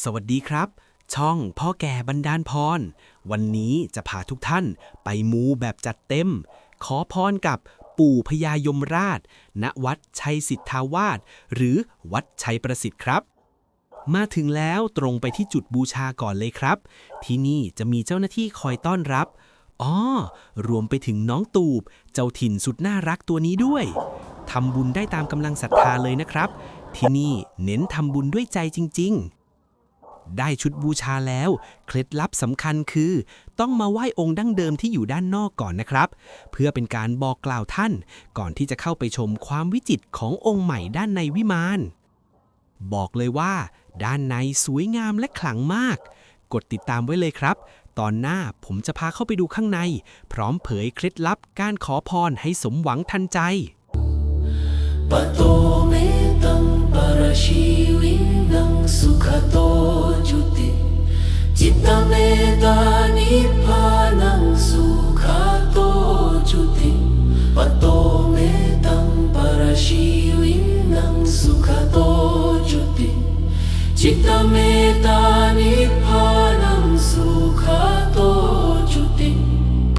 สวัสดีครับ ช่องพ่อแก่บันดาลพร วันนี้จะพาทุกท่านไปมูแบบจัดเต็ม ขอพรกับปู่พญายมราช ณวัดชัยสิทธาวาสหรือวัดชัยประสิทธิ์ครับ มาถึงแล้วตรงไปที่จุดบูชาก่อนเลยครับ ที่นี่จะมีเจ้าหน้าที่คอยต้อนรับอ๋อรวมไปถึงน้องตูบ เจ้าถิ่นสุดน่ารักตัวนี้ด้วยทำบุญได้ตามกำลังศรัทธาเลยนะครับ ที่นี่เน้นทำบุญด้วยใจจริง ๆ ได้ชุดบูชาแล้ว เคล็ดลับสำคัญคือ ต้องมาไหว้องค์ดั้งเดิมที่อยู่ด้านนอกก่อนนะครับ เพื่อเป็นการบอกกล่าวท่าน ก่อนที่จะเข้าไปชมความวิจิตรขององค์ใหม่ด้านในวิมานบอกเลยว่า ด้านในสวยงามและขลังมาก กดติดตามไว้เลยครับ ตอนหน้าผมจะพาเข้าไปดูข้างใน พร้อมเผยเคล็ดลับการขอพรให้สมหวังทันใจ มตานิพพานังสุข